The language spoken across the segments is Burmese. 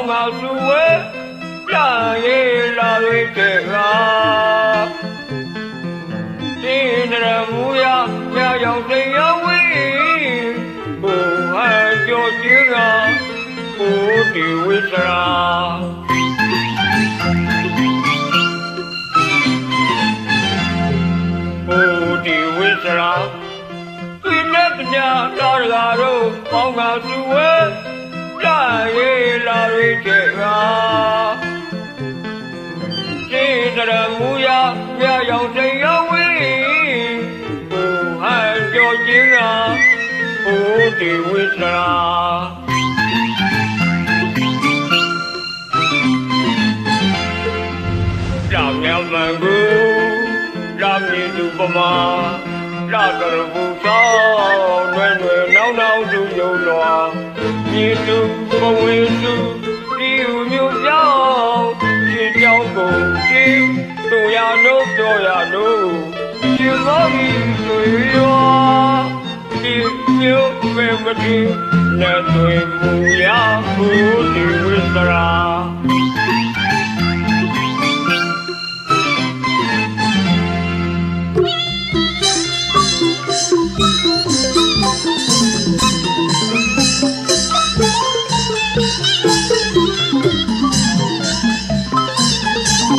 ပေါင်းပါစုဝဲလာရေးလာတွေတဲ့ကတင်းရမူရမြရောင်စိန်ရောဝေးဘုဟန်ကြောချင်းကဘုဒီဝိစရာဘုဒီဝိစရာသူနဲ့ကြတော်ရတို့ပေါင်းကသူဝဲလာ ရေးလာရိတဲ့ကစေတရမူရမြရောင်စိန်ရောဝေးဘုဟန်ကြောချင်းကဘုဒီဝိစရာကြောင်မြောင်မန်ကူလာမည်သူပမာလာတော်ဘူသောနွယ်နွယ်နောင်နောင်သူယုံတော်မြေသူ ဘဝေသူဒီဟုမျိုးကြောင့်ရှင်ကြောင်းကုန်ရှင်တို့ရနို့ပြောရနို့ရှင်မောကြီးဆိုရောဒီမျိုးပဲမတိနဲ့တွေ့မူရဘူးဒီဝိစရာ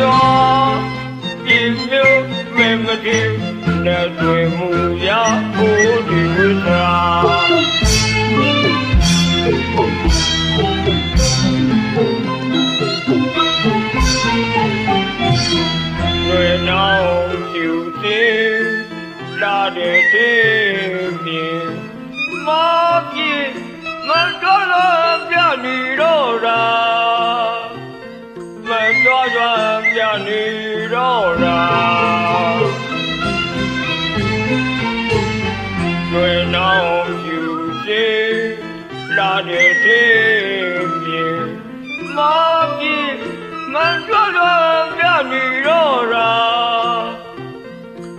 ရောဒီမျိုးမေမတိနဲ့တွေ့မှုရဖို့ဒီဝိသရာ người nào chịu tin là để thêm tiền mà gì mà cho làm cho đi đâu ra mà cho làm cho đi đâu ra người nào chịu tin là để thêm tiền mà gì mà cho làm cho đi đâu ra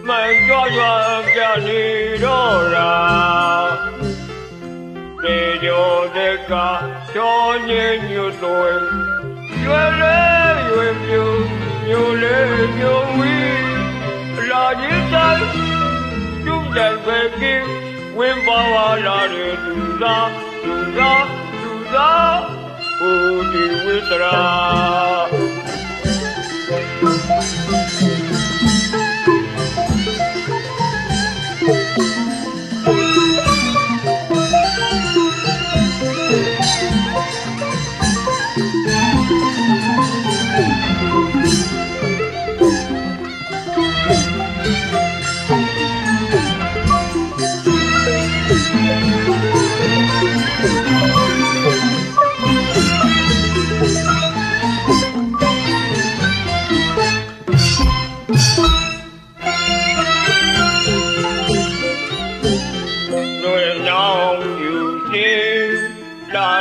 mà cho làm cho đi đâu ra để cho tất cả cho những nhiều tuổi Yêu lê yêu nhiều nhiều lê nhiều quý là những sai chúng ta về kia quên bao là để tu ra tu ra tu ra ô đi quyết ra người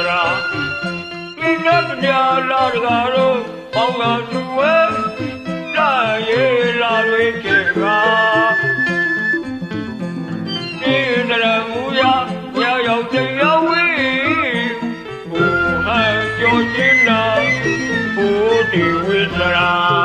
đi nguyên ra khi nắp nhà là gà rô bao gà tu ế là ye là về kề gà đi ra mu ya ya yêu tình yêu quý ô hai cho chính là ô đi nguyên ra